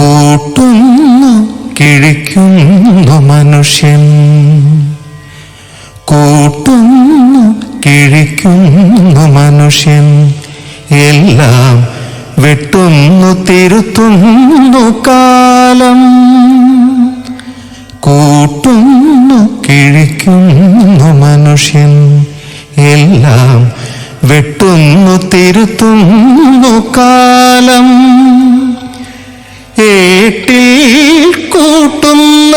കൂട്ടുന്നു കിഴിക്കുന്നു മനുഷ്യൻ. കൂട്ടുന്നു കിഴിക്കുന്നു മനുഷ്യൻ. എല്ലാം വെട്ടുന്നു തിരുത്തുന്നു കാലം. കൂട്ടുന്നു കിഴിക്കുന്നു മനുഷ്യൻ. എല്ലാം വെട്ടുന്നു തിരുത്തുന്നു കാലം. ഏട്ടിൽ കൂട്ടുന്ന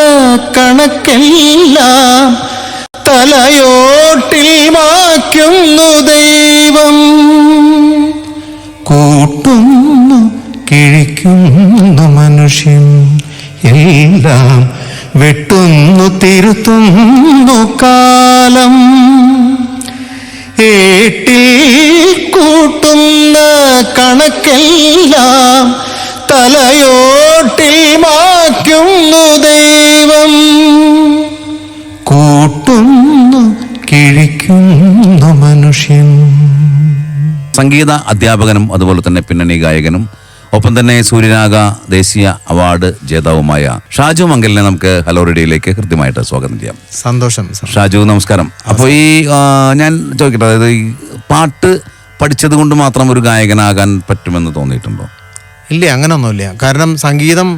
കണക്കെല്ലാം തലയോട്ടിൽ മാറ്റുന്നു ദൈവം. കൂട്ടുന്നു കിഴിക്കുന്നു മനുഷ്യൻ. എല്ലാം വെട്ടുന്നു തിരുത്തുന്നു കാലം. ഏട്ടിൽ കൂട്ടുന്ന കണക്കെല്ലാം തലയോട്ടിൽ മാറ്റുന്നു ദൈവം. കൂട്ടുന്നു കിഴിക്കുന്നു മനുഷ്യൻ. സംഗീത അധ്യാപകനും അതുപോലെ തന്നെ പിന്നണി ഗായകനും ഒപ്പം തന്നെ സൂര്യനാഗ ദേശീയ അവാർഡ് ജേതാവുമായ ഷാജു മംഗലിനെ നമുക്ക് ഹലോ റേഡിയോയിലേക്ക് കൃത്യമായിട്ട് സ്വാഗതം ചെയ്യാം. സന്തോഷം ഷാജു നമസ്കാരം. അപ്പോൾ ഈ ഞാൻ ചോദിക്കട്ടെ അതായത് ഈ പാട്ട് പഠിച്ചത് കൊണ്ട് മാത്രം ഒരു ഗായകനാകാൻ പറ്റുമെന്ന് തോന്നിയിട്ടുണ്ടോ? ഇല്ല അങ്ങനൊന്നുമില്ല. കാരണം സംഗീതം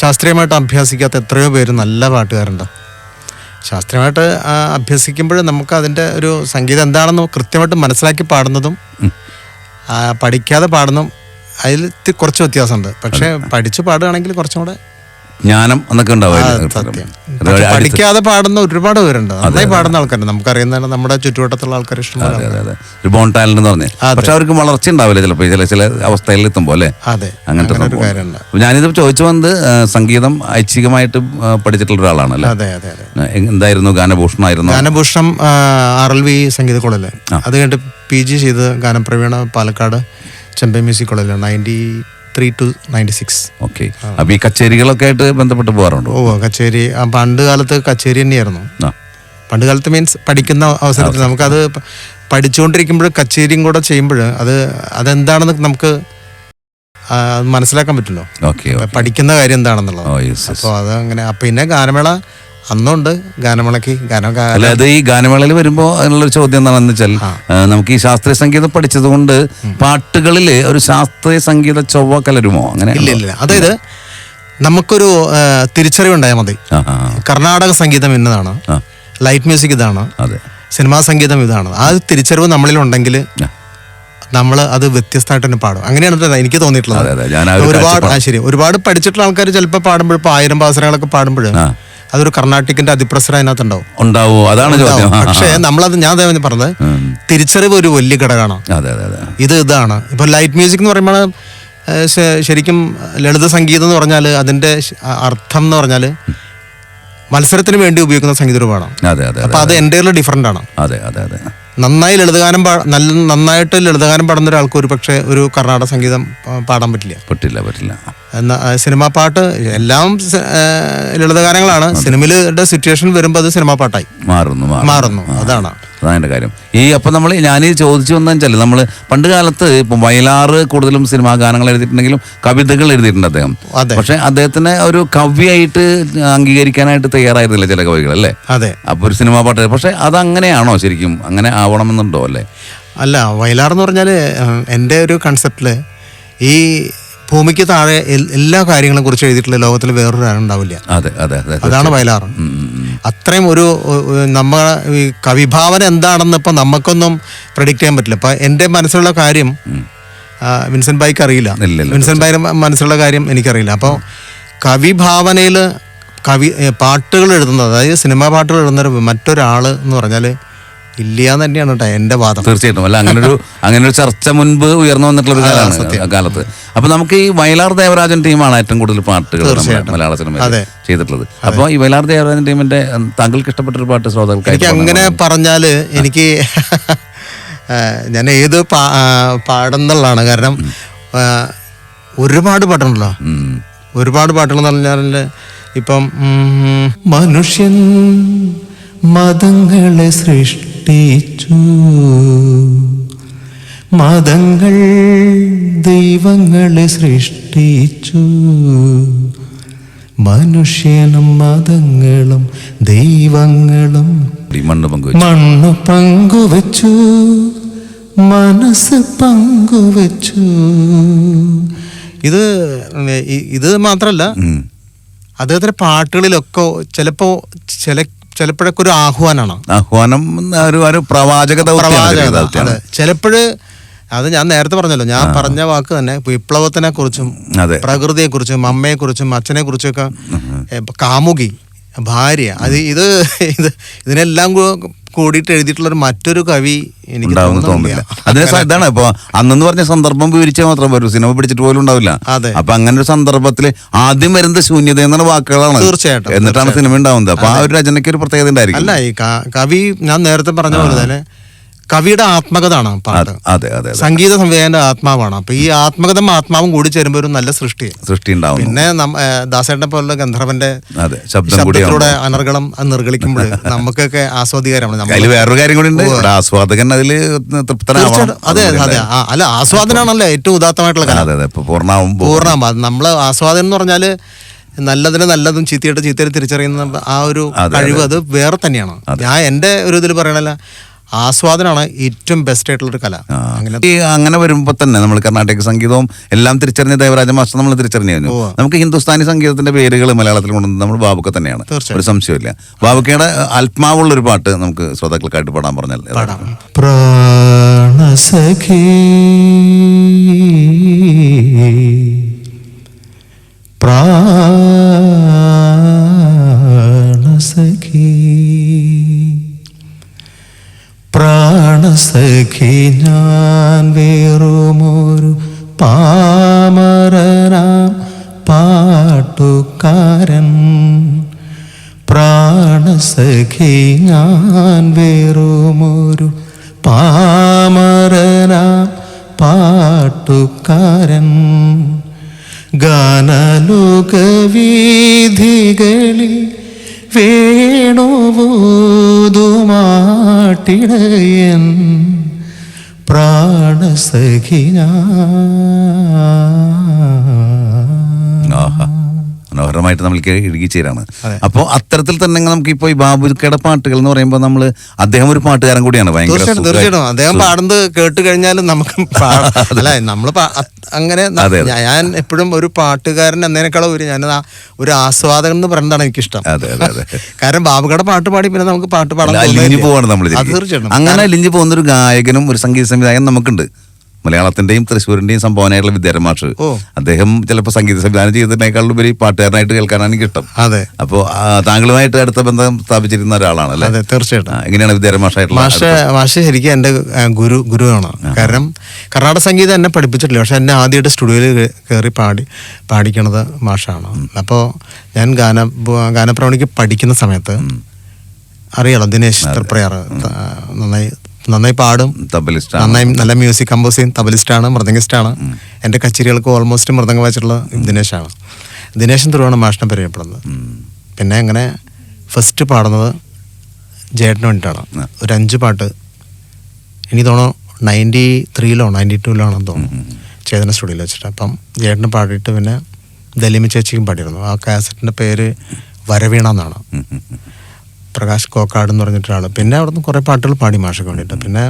ശാസ്ത്രീയമായിട്ട് അഭ്യസിക്കാത്ത എത്രയോ പേര് നല്ല പാട്ടുകാരുണ്ട്. ശാസ്ത്രീയമായിട്ട് അഭ്യസിക്കുമ്പോൾ നമുക്ക് അതിന്റെ ഒരു സംഗീതം എന്താണെന്ന് കൃത്യമായിട്ട് മനസ്സിലാക്കി പാടുന്നതും പഠിക്കാതെ പാടുന്നതും അതിൽ കുറച്ച് വ്യത്യാസമുണ്ട്. പക്ഷേ പഠിച്ചു പാടുകയാണെങ്കിൽ കുറച്ചും കൂടെ ജ്ഞാനം എന്നൊക്കെ ഉണ്ടാവുമായിരുന്നു. പഠിക്കാതെ പാടുന്ന ഒരുപാട് പേരുണ്ട്. നന്നായി പാടുന്ന ആൾക്കാരുണ്ട്. നമുക്കറിയുന്നതാണ് നമ്മുടെ ചുറ്റുവട്ടത്തുള്ള ആൾക്കാർ അതെ ഒരു ബോൺ ടാലന്റ് എന്ന് പറഞ്ഞ്. പക്ഷെ അവർക്ക് വളർച്ച ഉണ്ടാവില്ല ചിലപ്പോൾ ചില ചില അവസ്ഥയിൽ എത്തുമ്പോൾ അല്ലേ? അതെ. അങ്ങനത്തെ ഞാനിത് ചോദിച്ചു വന്നത് സംഗീതം ഐച്ഛികമായിട്ട് പഠിച്ചിട്ടുള്ള ഒരാളാണ് അതെ അതെ അതെ. ആ, എ- എന്തായിരുന്നു? ഗാനഭൂഷണായിരുന്നു? ഗാനഭൂഷണം ആർ എൽ വി സംഗീത കോളേജിൽ അത് കഴിഞ്ഞിട്ട് പി ജി ചെയ്ത് ഗാനപ്രവീണ പാലക്കാട് ചെമ്പൈ മ്യൂസിക് കോളേജിൽ ninety three to ninety six okay അപ്പൊ ഈ കച്ചേരികളൊക്കെ ആയിട്ട് ബന്ധപ്പെട്ട് പോകാറുണ്ടോ? ഓ കച്ചേരി. പണ്ട് കാലത്ത് കച്ചേരി തന്നെയായിരുന്നു. പണ്ട് കാലത്ത് മീൻസ് പഠിക്കുന്ന അവസരത്തിൽ നമുക്കത് പഠിച്ചുകൊണ്ടിരിക്കുമ്പോൾ കച്ചേരിയും കൂടെ ചെയ്യുമ്പോൾ അത് അതെന്താണെന്ന് നമുക്ക് മനസ്സിലാക്കാൻ പറ്റുമല്ലോ. പഠിക്കുന്ന കാര്യം എന്താണെന്നുള്ളത്. ഓ അപ്പോൾ അത് അങ്ങനെ പിന്നെ ഗാനമേള അന്നുണ്ട് ഗാനമേളക്ക് ഗാനം അതായത് അത് ഈ ഗാനമേളയിൽ വരുമ്പോ അതിനുള്ളൊരു ചോദ്യം എന്താണെന്ന് വെച്ചാൽ നമുക്ക് ഈ ശാസ്ത്രീയ സംഗീതം പഠിച്ചത് കൊണ്ട് പാട്ടുകളിൽ ഒരു ശാസ്ത്രീയ സംഗീത ചൊവ്വ കലരുമോ? അങ്ങനെ ഇല്ല ഇല്ല അതായത് നമുക്കൊരു തിരിച്ചറിവുണ്ടായാൽ മതി. കർണാടക സംഗീതം ഇന്നതാണ്. ലൈറ്റ് മ്യൂസിക് ഇതാണ്. സിനിമാ സംഗീതം ഇതാണ്. ആ തിരിച്ചറിവ് നമ്മളിൽ ഉണ്ടെങ്കിൽ നമ്മൾ അത് വ്യത്യസ്തമായിട്ട് തന്നെ പാടും. അങ്ങനെയാണ് എനിക്ക് തോന്നിയിട്ടുള്ളത്. ഒരുപാട് ആ ശരി. ഒരുപാട് പഠിച്ചിട്ടുള്ള ആൾക്കാർ ചിലപ്പോൾ പാടുമ്പോൾ ഇപ്പോൾ ആയിരം പാസരങ്ങളൊക്കെ പാടുമ്പോൾ ആ. അതൊരു കർണാട്ടിക്കിന്റെ അതിപ്രസരം അതിനകത്തുണ്ടാവും. ഉണ്ടാവോ? അതാണ് ചോദ്യം. പക്ഷേ നമ്മളത് ഞാൻ പറഞ്ഞത്. തിരിച്ചറിവ് ഒരു വലിയ ഘടകമാണ്. അതെ അതെ അതെ. ഇത് ഇതാണ്. ഇപ്പൊ ലൈറ്റ് മ്യൂസിക് എന്ന് പറയുമ്പോൾ ശരിക്കും ലളിത സംഗീതം എന്ന് പറഞ്ഞാൽ അതിന്റെ അർത്ഥം എന്ന് പറഞ്ഞാൽ മത്സരത്തിന് വേണ്ടി ഉപയോഗിക്കുന്ന സംഗീത രൂപമാണ്. അതെ അതെ അപ്പൊ അത്. എന്റെ ഡിഫറെന്റ് ആണ്. അതെ അതെ അതെ. നന്നായി ലളിതഗാനം പാ നല്ല നന്നായിട്ട് ലളിതഗാനം പാടുന്ന ഒരാൾക്ക് ഒരു പക്ഷേ ഒരു കർണാടക സംഗീതം പാടാൻ പറ്റില്ല. പറ്റില്ല പറ്റില്ല. സിനിമാ പാട്ട് എല്ലാം ലളിതഗാനങ്ങളാണ് സിനിമയിലെ സിറ്റുവേഷൻ വരുമ്പോൾ അത്. സിനിമാ പാട്ടായി. മാറുന്നു മാറുന്നു. അതാണ്. അതാണ് കാര്യം. ഈ അപ്പം നമ്മൾ ഞാൻ ചോദിച്ചു വന്നാൽ വെച്ചാൽ നമ്മൾ പണ്ട് കാലത്ത് ഇപ്പം വയലാറ് കൂടുതലും സിനിമാ ഗാനങ്ങൾ എഴുതിയിട്ടുണ്ടെങ്കിലും കവിതകൾ എഴുതിയിട്ടുണ്ട് അദ്ദേഹം. പക്ഷെ അദ്ദേഹത്തിനെ ഒരു കവിയായിട്ട് അംഗീകരിക്കാനായിട്ട് തയ്യാറായിരുന്നില്ല ചില കവികൾ അല്ലേ? അതെ. അപ്പോൾ ഒരു സിനിമാ പാട്ട്. പക്ഷെ അത് അങ്ങനെയാണോ ശരിക്കും? അങ്ങനെ ആവണമെന്നുണ്ടോ അല്ലേ? അല്ല വയലാർ എന്ന് പറഞ്ഞാൽ എന്റെ ഒരു കൺസെപ്റ്റിൽ ഈ ഭൂമിക്ക് താഴെ എല്ലാ കാര്യങ്ങളെ കുറിച്ച് എഴുതിയിട്ടുള്ള ലോകത്തിൽ വേറൊരു ആരും ഉണ്ടാവില്ല അതെ അതെ അതെ അതാണ് വയലാർ ഉം. അത്രയും ഒരു നമ്മ ഈ കവിഭാവന എന്താണെന്ന് ഇപ്പം നമുക്കൊന്നും പ്രഡിക്റ്റ് ചെയ്യാൻ പറ്റില്ല. ഇപ്പം എന്റെ മനസ്സിലുള്ള കാര്യം വിൻസെന്റ് ബായിക്ക് അറിയില്ല. വിൻസെന്റ് ബായിയുടെ മനസ്സിലുള്ള കാര്യം എനിക്കറിയില്ല. അപ്പോൾ കവിഭാവനയിൽ കവി പാട്ടുകൾ എഴുതുന്നത് അതായത് സിനിമാ പാട്ടുകൾ എഴുതുന്ന മറ്റൊരാൾ എന്ന് പറഞ്ഞാൽ ഇല്ല തന്നെയാണ് കേട്ടോ എന്റെ വാദം. തീർച്ചയായിട്ടും. അല്ല അങ്ങനെ ഒരു അങ്ങനെ ഒരു ചർച്ച മുൻപ് ഉയർന്നു വന്നിട്ടുള്ള ഒരു കാലമാണ് കാലത്ത്. അപ്പൊ നമുക്ക് ഈ വയലാർ ദേവരാജൻ ടീമാണ് ഏറ്റവും കൂടുതൽ പാട്ടുകൾ മലയാള സിനിമ ചെയ്തിട്ടുള്ളത്. അപ്പൊ ഈ വയലാർ ദേവരാജൻ ടീമിന്റെ താങ്കൾക്ക് ഇഷ്ടപ്പെട്ട ഒരു പാട്ട് ശ്രോതാക്കൾ എനിക്ക് അങ്ങനെ പറഞ്ഞാൽ എനിക്ക് ഞാൻ ഏത് പാടുന്നുള്ളതാണ്. കാരണം ഒരുപാട് പാട്ടുണ്ടല്ലോ. ഒരുപാട് പാട്ടുകൾ എന്ന് പറഞ്ഞാൽ ഇപ്പം മനുഷ്യൻ മതങ്ങളെ സൃഷ്ടിച്ചു മതങ്ങൾ ദൈവങ്ങളെ സൃഷ്ടിച്ചു. മനുഷ്യനും മതങ്ങളും ദൈവങ്ങളും മണ്ണ് പങ്കുവച്ചു. മനസ്സ് പങ്കുവച്ചു. ഇത് ഇത് മാത്രല്ല. അദ്ദേഹത്തിന്റെ പാട്ടുകളിലൊക്കെ ചിലപ്പോ ചില ചിലപ്പോഴൊക്കെ ഒരു ആഹ്വാനമാണ് ആഹ്വാനം ഒരു ഒരു പ്രവാചക പ്രവാചകത ചിലപ്പോഴ് അത് ഞാൻ നേരത്തെ പറഞ്ഞല്ലോ ഞാൻ പറഞ്ഞ വാക്ക് തന്നെ വിപ്ലവത്തിനെ കുറിച്ചും പ്രകൃതിയെ കുറിച്ചും അമ്മയെ കുറിച്ചും അച്ഛനെ കുറിച്ചൊക്കെ കാമുകി ഭാര്യ അത് ഇത് ഇത് ഇതിനെല്ലാം കൂടിയിട്ട് എഴുതിയിട്ടുള്ള ഒരു മറ്റൊരു കവി എനിക്ക് തോന്നുന്നില്ല. അതിന് ഇതാണ് ഇപ്പൊ അന്നെന്ന് പറഞ്ഞ സന്ദർഭം വിവരിച്ചാൽ മാത്രം വരും സിനിമ പിടിച്ചിട്ട് പോലും ഉണ്ടാവില്ല. അതെ. അപ്പൊ അങ്ങനെ ഒരു സന്ദർഭത്തിൽ ആദ്യം വരുന്നത് ശൂന്യത എന്നുള്ള വാക്കുകളാണ്. തീർച്ചയായിട്ടും, എന്നിട്ടാണ് സിനിമ ഉണ്ടാവുന്നത്. അപ്പൊ ആ ഒരു രചനയ്ക്ക് ഒരു പ്രത്യേകത ഉണ്ടായിരിക്കും. അല്ല ഈ കവി ഞാൻ നേരത്തെ പറഞ്ഞ പോലെ തന്നെ കവിയുടെ ആത്മകഥാണ് പാട്ട്. അതെ അതെ സംഗീത സംവിധായകന്റെ ആത്മാവാണ്. അപ്പൊ ഈ ആത്മകഥം ആത്മാവും കൂടി ചേരുമ്പോൾ ഒരു നല്ല സൃഷ്ടി. സൃഷ്ടി ഉണ്ടാവും പിന്നെ ദാസേട്ടനെ പോലുള്ള ഗന്ധർവന്റെ ശബ്ദത്തിലൂടെ അനർഗളം നിർഗളിക്കുമ്പോൾ നമുക്കൊക്കെ ആസ്വാദികരമാണ് നമ്മൾ അതിൽ വേറൊരു കാര്യം കൂടി ഉണ്ട്. ആസ്വാദകൻ അതിൽ തൃപ്തനാവണം അതെ അതെ. അല്ല ആസ്വാദനാണല്ലോ ഏറ്റവും ഉദാത്തമായിട്ടുള്ള പൂർണമാവുമ്പോ പൂർണമാകും അത് നമ്മൾ ആസ്വാദനം എന്ന് പറഞ്ഞാൽ നല്ലതിന് നല്ലതും ചീത്തയായിട്ട് ചീത്തയിൽ തിരിച്ചറിയുന്ന ആ ഒരു കഴിവ് അത് വേറെ തന്നെയാണ്. ഞാൻ എന്റെ ഒരു ഇതിൽ പറയണല്ല ആസ്വാദനമാണ് ഏറ്റവും ബെസ്റ്റ് ആയിട്ടുള്ള ഒരു കല അങ്ങനെ ഈ അങ്ങനെ വരുമ്പോ തന്നെ നമ്മൾ കർണാടക സംഗീതവും എല്ലാം തിരിച്ചറിഞ്ഞ ദേവരാജ മാസ്റ്റർ നമ്മൾ തിരിച്ചറിഞ്ഞു കഴിഞ്ഞു. നമുക്ക് ഹിന്ദുസ്ഥാനി സംഗീതത്തിന്റെ പേരുകൾ മലയാളത്തിൽ കൊണ്ടുവന്നത് നമ്മൾ ബാബുക്ക തന്നെയാണ്. ഒരു സംശയമില്ല ബാബുക്കയുടെ ആത്മാവുള്ള ഒരു പാട്ട് നമുക്ക് ശ്രോതാക്കൾക്കായിട്ട് പാടാൻ പറഞ്ഞാൽ പ്രാണസഖി പ്രാണസഖി ഞാൻ വേറുമൊരു പാമരനാം പാട്ടുകാരൻ. പ്രാണസഖി ഞാൻ വേറുമൊരു പാമരനാം പാട്ടുകാരൻ. ഗാനലോകവീഥികളിൽ വേണുവൂതുമാട്ടിടയൻ പ്രാണസഖി ഞാൻ ആഹാ. മനോഹരമായിട്ട് നമ്മൾ ഇഴുകിച്ചേരാണ് അപ്പോൾ അത്തരത്തിൽ തന്നെ നമുക്ക് ഇപ്പോ ഈ ബാബുക്കയുടെ പാട്ടുകൾ എന്ന് പറയുമ്പോൾ നമ്മൾ അദ്ദേഹം ഒരു പാട്ടുകാരൻ കൂടിയാണ് ഭയങ്കര തീർച്ചയായിട്ടും അദ്ദേഹം പാടുന്നത് കേട്ട് കഴിഞ്ഞാലും നമുക്ക് അല്ല നമ്മൾ അങ്ങനെ. ഞാൻ എപ്പോഴും ഒരു പാട്ടുകാരൻ എന്നതിനേക്കാളും ഒരു ഞാൻ ഒരു ആസ്വാദകൻ എന്ന് പറയുന്നതാണ് എനിക്കിഷ്ടം. കാരണം ബാബുക്കയുടെ പാട്ട് പാടി പിന്നെ നമുക്ക് പാട്ട് പാടാൻ. പോവാണ് നമ്മൾ തീർച്ചയായിട്ടും. അങ്ങനെ ലിഞ്ഞു പോകുന്ന ഒരു ഗായകനും ഒരു സംഗീത സംവിധായകൻ നമുക്കുണ്ട്. മലയാളത്തിന്റെയും തൃശ്ശൂരിന്റെയും സംഭാവനയായിട്ടുള്ള വിദ്യാരമാഷ്. അദ്ദേഹം ചിലപ്പോൾ സംഗീത സംവിധാനം ചെയ്തതിനേക്കാളും ഉപരി പാട്ടുകാരനായിട്ട് കേൾക്കാനാണ് ഇഷ്ടം അതെ. അപ്പോൾ താങ്കളുമായിട്ട് അടുത്ത ബന്ധം സ്ഥാപിച്ചിരുന്ന ഒരാളാണ് അല്ലേ? തീർച്ചയായിട്ടും. എങ്ങനെയാണ് വിദ്യാരൻ മാഷായിട്ടുള്ള മാഷ മാഷ ശരിക്കും എന്റെ ആ, ഗുരു ഗുരുവാണ്. കാരണം കർണാടക സംഗീതം എന്നെ പഠിപ്പിച്ചിട്ടില്ല. പക്ഷെ എന്നെ ആദ്യമായിട്ട് സ്റ്റുഡിയോയിൽ കയറി പാടി പാടിക്കണത് മാഷാണ്. അപ്പോൾ ഞാൻ ഗാന ഗാനപ്രവണിക്ക് പഠിക്കുന്ന സമയത്ത് അറിയാലോ ദിനേശ് തൃപ്രയാർ നന്നായി നന്നായി പാടും. തബലിസ്റ്റ് നന്നായി നല്ല മ്യൂസിക് കമ്പോസ് ചെയ്യും. തബലിസ്റ്റാണ് മൃദംഗിസ്റ്റാണ്. എന്റെ കച്ചേരികൾക്ക് ഓൾമോസ്റ്റ് മൃദംഗം വായിച്ചിട്ടുള്ള ദിനേശാണ്. ദിനേശൻ തുരുവാണ് മാഷിനെ പരിചയപ്പെടുന്നത്. പിന്നെ അങ്ങനെ ഫസ്റ്റ് പാടുന്നത് ജേട്ടന് വേണ്ടിയിട്ടാണ്. ഒരു അഞ്ച് പാട്ട്. എനിക്ക് തോന്നുന്നു നയന്റി ത്രീയിലോ നയന്റി ടൂയിലോ തോന്നുന്നു. ചേതന സ്റ്റുഡിയോയിൽ വെച്ചിട്ട്. അപ്പം ജേട്ടന് പാടിയിട്ട് പിന്നെ ദലിമി ചേച്ചിക്കും പാടിയിരുന്നു. ആ കാസറ്റിന്റെ പേര് വരവീണ എന്നാണ്. പ്രകാശ് കോക്കാട് എന്ന് പറഞ്ഞിട്ടൊരാൾ പിന്നെ അവിടുന്ന് കുറേ പാട്ടുകൾ പാടി മാഷക്ക് വേണ്ടിയിട്ട്. പിന്നെ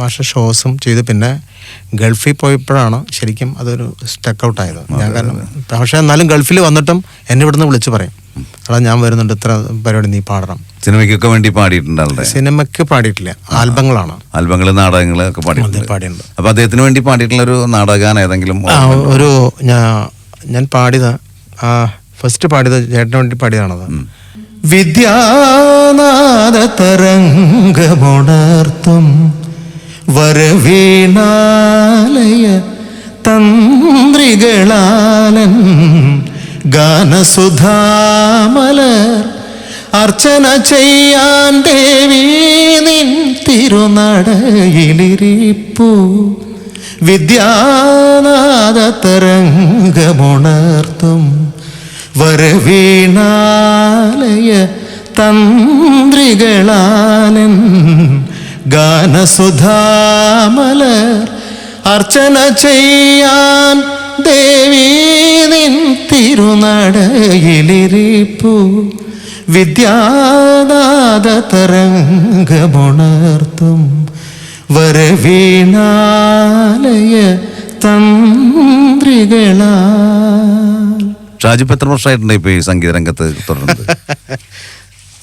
മാഷ ഷോസും ചെയ്ത് പിന്നെ ഗൾഫിൽ പോയപ്പോഴാണ് ശരിക്കും അതൊരു സ്റ്റക്ക് ഔട്ട് ആയത്. ഞാൻ കാരണം പക്ഷേ എന്നാലും ഗൾഫിൽ വന്നിട്ടും എന്നെ ഇവിടുന്ന് വിളിച്ച് പറയും. അതാ ഞാൻ വരുന്നുണ്ട്. ഇത്ര പരിപാടി നീ പാടണം. സിനിമയ്ക്കൊക്കെ വേണ്ടി പാടിയിട്ടുണ്ടല്ലേ സിനിമയ്ക്ക് പാടിയിട്ടില്ല. ആൽബങ്ങളാണ്. ആൽബങ്ങൾ നാടകങ്ങൾ ഒക്കെ പാടിയിട്ടുണ്ട്. പാടിയിട്ടുണ്ട്. അപ്പൊ അദ്ദേഹത്തിന് വേണ്ടി പാടിയിട്ടുള്ള ഒരു നാടകം ഏതെങ്കിലും ഒരു ഞാൻ ഞാൻ പാടിയത് ഫസ്റ്റ് പാടിയത് ചേട്ടന് വേണ്ടി പാടിയതാണത്. വിദ്യാനാഥ തരംഗമുണർത്തും വരവീണാലയ തന്ത്രികളാലൻ ഗാനസുധാമലർ അർച്ചന ചെയ്യാൻ ദേവി നിൻ തിരുനടയിലിരിപ്പു. വിദ്യാനാദ തരംഗമുണർത്തും വരവീണാലയ തന്ത്രികളാലൻ ഗാനസുധാമലർ അർച്ചന ചെയ്യാൻ ദേവീനിൻ തിരുനടയിലിരിപ്പു. വിദ്യാനാദ തരംഗമുണർത്തും വരവീണാലയ തന്ത്രികളാ ഷാജു ഇപ്പൊ എത്ര വർഷമായിട്ടുണ്ട് ഇപ്പൊ ഈ സംഗീത രംഗത്ത് തുടരുന്നത്?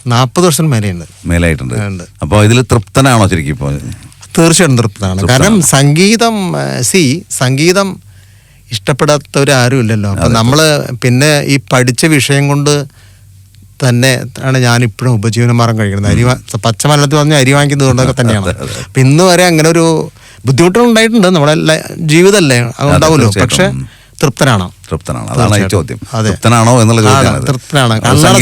നാൽപ്പത് വർഷം മേലെയുണ്ട്. മേലായിട്ടുണ്ട്. ഉണ്ട്. അപ്പൊ ഇതിൽ തൃപ്തനാണോ ശരിക്കും ഇപ്പോൾ തീർച്ചയായിട്ടും തൃപ്തനാണ്. കാരണം സംഗീതം സി സംഗീതം ഇഷ്ടപ്പെടാത്തവരാരും ഇല്ലല്ലോ അപ്പം നമ്മൾ പിന്നെ ഈ പഠിച്ച വിഷയം കൊണ്ട് തന്നെ ആണ് ഞാനിപ്പോഴും ഉപജീവനമാർഗം കഴിക്കുന്നത് അരി വാ- പച്ച മലത്തിൽ പറഞ്ഞ അരി വാങ്ങിക്കുന്നത് കൊണ്ടൊക്കെ തന്നെയാണ്. അപ്പം ഇന്ന് വരെ അങ്ങനെ ഒരു ബുദ്ധിമുട്ടുകൾ ഉണ്ടായിട്ടുണ്ട് നമ്മുടെ ല- ജീവിതമല്ലേ അത് ഉണ്ടാവുമല്ലോ. പക്ഷെ തൃപ്തനാണ്. തൃപ്തനാണ്. അതാണ് ഈ ചോദ്യം. തൃപ്തനാണോ എന്നുള്ള ചോദ്യമാണ് തൃപ്തനാണ്.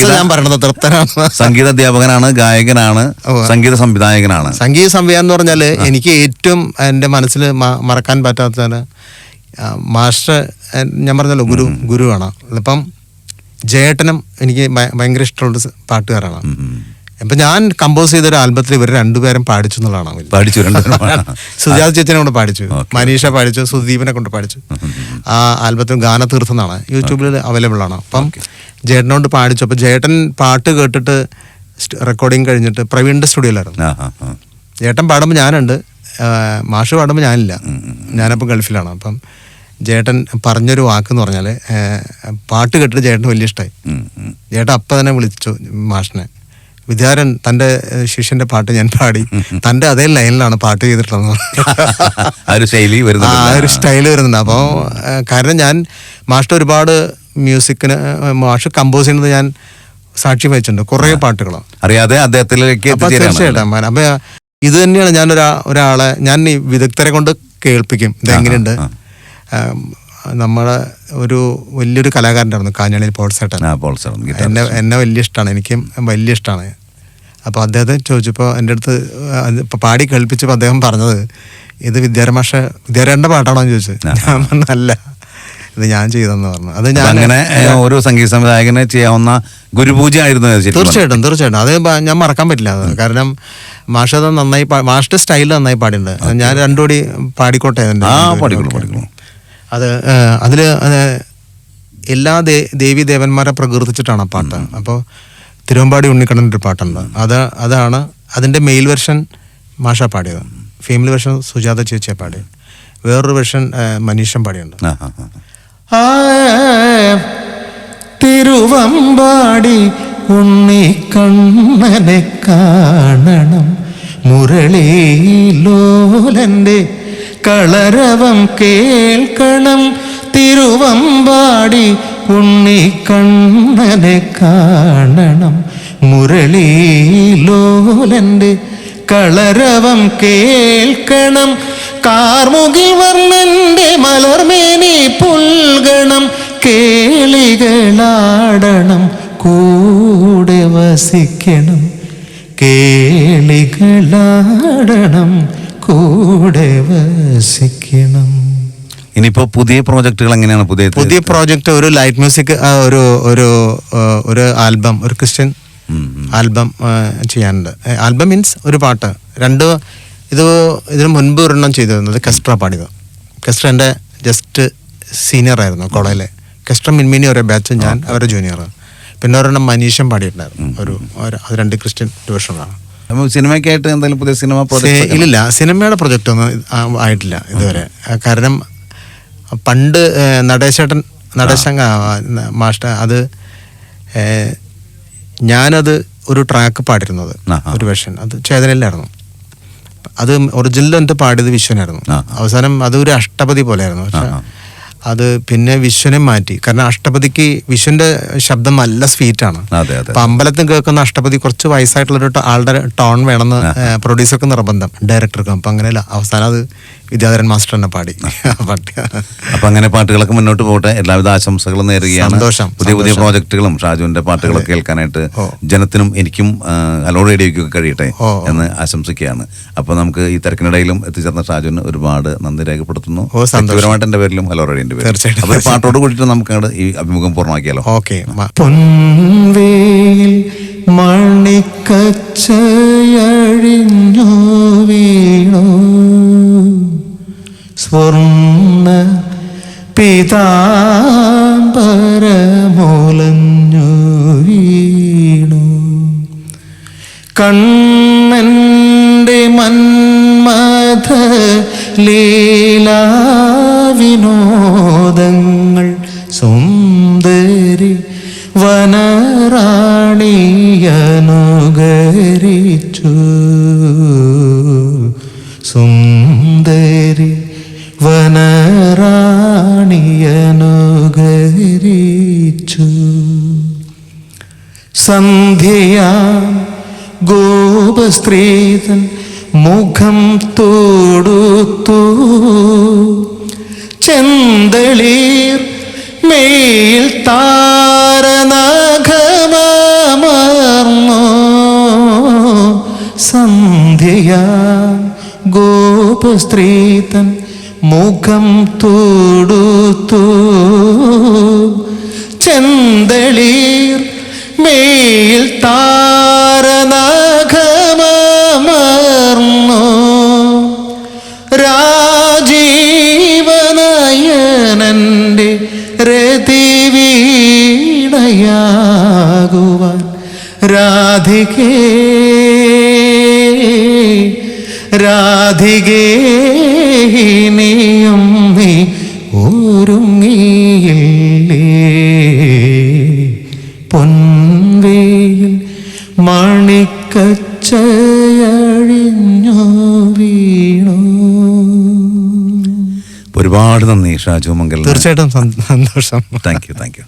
ഞാൻ പറയണത് തൃപ്തനാണ്. സംഗീത അധ്യാപകനാണ് ഗായകനാണ് സംഗീത സംവിധായകനാണ്. സംഗീത സംവിധാനം എന്ന് പറഞ്ഞാൽ എനിക്ക് ഏറ്റവും എന്റെ മനസ്സിൽ മറക്കാൻ പറ്റാത്തതാണ് മാസ്റ്റർ ഞാൻ പറഞ്ഞല്ലോ ഗുരു ഗുരുവാണ്. ഇപ്പം ജയേട്ടനും എനിക്ക് ഭയ- ഭയങ്കര ഇഷ്ടമുള്ള പാട്ടുകാരാണ് ഉം. ഞാൻ കമ്പോസ് ചെയ്ത ഒരു ആൽബത്തിൽ ഇവർ രണ്ടുപേരും പാടിച്ചു എന്നുള്ളതാണ് പാടിച്ചു സുജാത് ചേച്ചിനെ കൊണ്ട് പാടിച്ചു. മനീഷ പാടിച്ചു സുദീപിനെ കൊണ്ട് പാടിച്ചു. ആ ആൽബത്തിൽ ഗാന തീർത്ഥെന്നാണ് യൂട്യൂബിൽ അവൈലബിൾ ആണ്. അപ്പം ജേട്ടനോട് പാടിച്ചു. അപ്പോൾ ജേട്ടൻ പാട്ട് കേട്ടിട്ട് റെക്കോർഡിങ് കഴിഞ്ഞിട്ട് പ്രവീണിന്റെ സ്റ്റുഡിയോയിലായിരുന്നു. ചേട്ടൻ പാടുമ്പോൾ ഞാനുണ്ട്. മാഷ് പാടുമ്പോൾ ഞാനില്ല. ഞാനപ്പോൾ ഗൾഫിലാണ്. അപ്പം ചേട്ടൻ പറഞ്ഞൊരു വാക്കെന്ന് പറഞ്ഞാൽ പാട്ട് കേട്ടിട്ട് ചേട്ടന് വലിയ ഇഷ്ടമായി ജേട്ടൻ. ചേട്ടൻ അപ്പം തന്നെ വിളിച്ചു മാഷിനെ. വിദ്യാരൻ തന്റെ ശിഷ്യന്റെ പാട്ട് ഞാൻ പാടി. തന്റെ അതേ ലൈനിലാണ് പാട്ട് ചെയ്തിട്ടുള്ളത്. ആ ഒരു ശൈലി ആ ഒരു സ്റ്റൈൽ വരുന്നുണ്ട്. അപ്പോൾ കാരണം ഞാൻ മാഷ്ട ഒരുപാട് മ്യൂസിക്കിന് മാഷ് കമ്പോസ് ചെയ്യുന്നത് ഞാൻ സാക്ഷ്യം വഹിച്ചിട്ടുണ്ട്. കുറേ പാട്ടുകൾ. അറിയാതെ അദ്ദേഹത്തിലേക്ക് തീർച്ചയായിട്ടും അപ്പൊ ഇത് തന്നെയാണ് ഞാൻ ഒരാ ഒരാളെ ഞാൻ ഈ വിദഗ്ധരെ കൊണ്ട് കേൾപ്പിക്കും. ഇതെങ്ങനെയുണ്ട് നമ്മളെ ഒരു വലിയൊരു കലാകാരനായിരുന്നു കാഞ്ഞാണിൽ പോൾസേട്ടൻ എന്നെ എന്നെ വലിയ ഇഷ്ടമാണ് എനിക്കും വലിയ ഇഷ്ടമാണ് അപ്പോൾ അദ്ദേഹത്തെ ചോദിച്ചപ്പോൾ എന്റെ അടുത്ത് ഇപ്പോൾ പാടി കേൾപ്പിച്ചപ്പോൾ അദ്ദേഹം പറഞ്ഞത് ഇത് വിദ്യാരമാഷ വിദ്യാരേണ്ട പാട്ടാണോ? എന്ന് ചോദിച്ചു. ഞാൻ അല്ല ഇത് ഞാൻ ചെയ്തെന്ന് പറഞ്ഞു. അത് ഞാൻ അങ്ങനെ ഓരോ സംഗീത സംവിധായകനെ ചെയ്യാവുന്ന ഗുരുപൂജ ആയിരുന്നു തീർച്ചയായിട്ടും തീർച്ചയായിട്ടും. അത് ഞാൻ മറക്കാൻ പറ്റില്ല കാരണം മാഷത് നന്നായി മാഷ്ട മാഷിന്റെ സ്റ്റൈൽ നന്നായി പാടിയിട്ടുണ്ട്. ഞാൻ രണ്ടുകൂടി പാടിക്കോട്ടെ ആ പാടിക്കോളൂ പാടിക്കോളൂ. അത് അതിൽ എല്ലാ ദേ ദേവി ദേവന്മാരെ പ്രകീർത്തിച്ചിട്ടാണ് ആ പാട്ട്. അപ്പോൾ തിരുവമ്പാടി ഉണ്ണിക്കണ്ണന്റെ ഒരു പാട്ടുണ്ട് അത് അതാണ് അതിന്റെ മെയിൽ വെർഷൻ മാഷ പാടിയത്. ഫീമെയിൽ വെർഷൻ സുജാത ചേച്ചിയെ പാടി വേറൊരു വെർഷൻ മനീഷൻ പാടിയുണ്ട് തിരുവമ്പാടി ഉണ്ണിക്കണ്ണനെ കാണണം. മുരളീലോലന്റെ കളരവം കേൾക്കണം. തിരുവമ്പാടി ഉണ്ണിക്കണ്ണനെ കാണണം. മുരളീലോലന്റെ കളരവം കേൾക്കണം. കാർമുകിൽ വർണന്റെ മലർമേനി പുൽകണം. കേളികളാടണം കൂടെ വസിക്കണം. കേളികളാടണം കൂടെ വസിക്കണം. ഇനിയിപ്പോ പുതിയ പ്രോജക്റ്റുകൾ എങ്ങനെയാണ് പുതിയ പുതിയ പ്രോജക്റ്റ് ഒരു ലൈറ്റ് മ്യൂസിക് ഒരു ഒരു ഒരു ആൽബം ഒരു ക്രിസ്ത്യൻ. ആൽബം ചെയ്യാനുണ്ട്. ആൽബം മീൻസ് ഒരു പാട്ട്. രണ്ട് ഇത് ഇതിന് മുൻപ് ഒരെണ്ണം ചെയ്തിരുന്നത് കെസ്ട്ര പാടിയത്. കെസ്ട്ര എന്റെ ജസ്റ്റ് സീനിയർ ആയിരുന്നു കോളേജിലെ. കെസ്ട്ര മിൻമിനി ഒരേ ബാച്ച് ഞാൻ അവരുടെ ജൂനിയർ പിന്നെ ഒരെണ്ണം മനീഷം പാടിയിട്ടുണ്ടായിരുന്നു. ഒരു അത് രണ്ട് ക്രിസ്ത്യൻ ട്യൂഷനാണ് സിനിമയ്ക്കായിട്ട് എന്തെങ്കിലും പുതിയ സിനിമ പ്രോജക്റ്റ് ഇല്ലില്ല. സിനിമയുടെ പ്രൊജക്റ്റ് ഒന്നും ആയിട്ടില്ല ഇതുവരെ. കാരണം പണ്ട് നടേശേട്ടൻ നടേശങ്ക മാസ്റ്റർ അത് ഞാനത് ഒരു ട്രാക്ക് പാടിരുന്നത്. ഒരു വെർഷൻ അത് ചേതനയിലായിരുന്നു. അത് ഒറിജിനൽ എന്നിട്ട് പാടിയത് വിശ്വനായിരുന്നു. അവസാനം അതൊരു അഷ്ടപതി പോലെയായിരുന്നു. പക്ഷെ. അത് പിന്നെ വിശ്വനെ മാറ്റി. കാരണം അഷ്ടപതിക്ക് വിശ്വന്റെ ശബ്ദം നല്ല സ്വീറ്റ് ആണ്. അതെ അതെ അപ്പൊ അമ്പലത്തിൽ കേൾക്കുന്ന അഷ്ടപതി കുറച്ച് വയസ്സായിട്ടുള്ള ഒരു ആളുടെ ടോൺ വേണമെന്ന് പ്രൊഡ്യൂസർക്ക് നിർബന്ധം. ഡയറക്ടർക്കും അപ്പൊ അങ്ങനെയല്ല. അവസാനം അത് വിദ്യാധരൻ മാസ്റ്റർ തന്നെ പാടി. അപ്പൊ അങ്ങനെ പാട്ടുകളൊക്കെ മുന്നോട്ട് പോകട്ടെ. എല്ലാവിധ ആശംസകളും നേരുകയാണ്. സന്തോഷം, പുതിയ പുതിയ പ്രോജക്ടുകളും പ്രോജക്റ്റുകളും ഷാജുവിന്റെ പാട്ടുകളൊക്കെ കേൾക്കാനായിട്ട്. ജനത്തിനും എനിക്കും ഹലോ റേഡിയോയ്ക്കൊക്കെ കഴിയട്ടെ. എന്ന് ആശംസിക്കുകയാണ്. അപ്പൊ നമുക്ക് ഈ തിരക്കിനിടയിലും എത്തിച്ചേർന്ന ഷാജുവിന് ഒരുപാട് നന്ദി രേഖപ്പെടുത്തുന്നു. വ്യക്തിപരമായിട്ട് എന്റെ പേരിലും ഹലോ റേഡിയോന്റെ വരും തീർച്ചയായിട്ടും. അപ്പൊ പാട്ടോട് കൂടിയിട്ട് നമുക്ക് അങ്ങട് ഈ അഭിമുഖം പൂർണമാക്കിയാലോ? ഓക്കെ പൊൻവേൽ വീണു സ്വർണ പീതാംബരമോലഞ്ഞു വീണു. കണ്ണന്റെ വനറാണിയനുകരിച്ചു സുന്ദരി വനറാണിയനുകരിച്ചു. സന്ധ്യ ഗോപസ്ത്രീതൻ മുഖം തോടുത്തു. ചെന്തളീർ മേൽ താരനഖമർന്നു സന്ധ്യ ഗോപസ്ത്രീതൻ മുഖം തൂടുത്തു. ചെന്തളീർ മേൽ താരനഖമർന്നു രതിവീണയാകുവാൻ രാധികേ രാധികേ നീയും നീ ഒരുങ്ങിയില്ലേ? പൊൻവേയിൽ മണിക്കച്ചയഴിഞ്ഞു വീണു. ഒരുപാട് നന്ദി ഷാജു മംഗൽ തീർച്ചയായിട്ടും സന്തോഷം. Thank you thank you